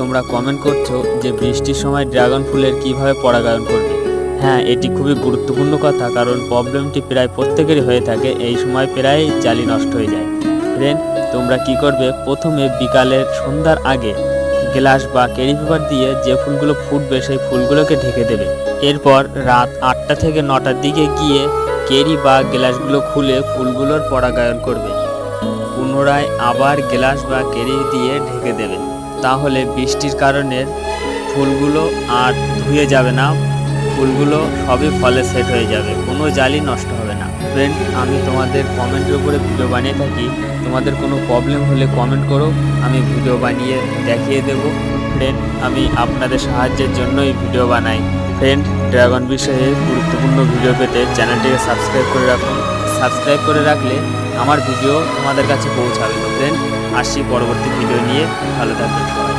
তোমরা কমেন্ট করছ যে বৃষ্টির সময় ড্রাগন ফুলের কীভাবে পরাগায়ন করবে। হ্যাঁ এটি খুবই গুরুত্বপূর্ণ কথা কারণ প্রবলেমটি প্রায় প্রত্যেকেরই হয়ে থাকে, এই সময় প্রায় জালি নষ্ট হয়ে যায়। ফ্রেন্ড তোমরা কি করবে? প্রথমে বিকালের সন্ধ্যার আগে গ্লাস বা ক্যারি পেপার দিয়ে যে ফুলগুলো ফুটবে সেই ফুলগুলোকে ঢেকে দেবে। এরপর রাত আটটা থেকে নটার দিকে গিয়ে কেরি বা গ্লাসগুলো খুলে ফুলগুলোর পরাগায়ন করবে। পুনরায় আবার গ্লাস বা কেরি দিয়ে ঢেকে দেবে। তাহলে বৃষ্টির কারণে ফুলগুলো আর ধুয়ে যাবে না। ফুলগুলো সবই ফলে সেট হয়ে যাবে, কোনো জালি নষ্ট হবে না। ফ্রেন্ড আমি তোমাদের কমেন্টের উপরে ভিডিও বানিয়ে থাকি। তোমাদের কোনো প্রবলেম হলে কমেন্ট করো, আমি ভিডিও বানিয়ে দেখিয়ে দেব। ফ্রেন্ড আমি আপনাদের সাহায্যের জন্যই ভিডিও বানাই। ফ্রেন্ড ড্রাগন বিষয়ে গুরুত্বপূর্ণ ভিডিও পেতে চ্যানেলটিকে সাবস্ক্রাইব করে রাখুন। সাবস্ক্রাইব করে রাখলে আমার ভিডিও তোমাদের কাছে পৌঁছাবে। ফ্রেন্ড আসছি পরবর্তী ভিডিও নিয়ে। ভালো থাকবেন।